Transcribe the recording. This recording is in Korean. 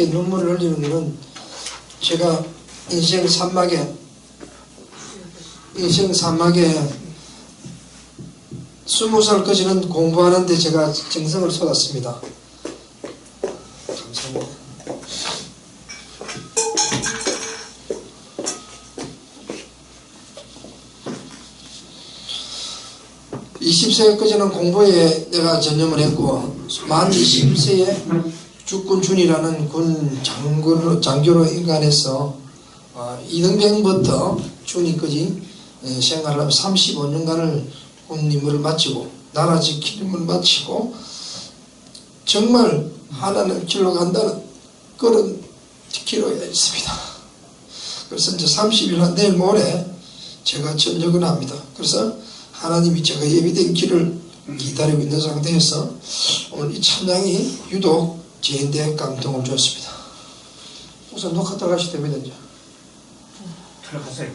이렇게 눈물을 흘리는 것은 제가 인생 산막에 인생 산막에 스무 살까지는 공부하는데 제가 정성을 쏟았습니다. 감사합니다. 20세까지는 공부에 내가 전념을 했고 만 20세에 육군준이라는 군 장교로, 장교로 인간해서 어, 이등병부터 준이까지 에, 생활을 하며 35년간을 군 임무를 마치고 나라 임무를 마치고 정말 하나님 길로 간다는 그런 길로 있습니다. 그래서 이제 30일 한 내일 모레 제가 전역을 합니다. 그래서 하나님이 제가 예비된 길을 기다리고 있는 상태에서 오늘 이 찬양이 유독 제인대에 감동을 줬습니다. 우선 녹화 들어가시 됩니다. 이제. 들어가세요.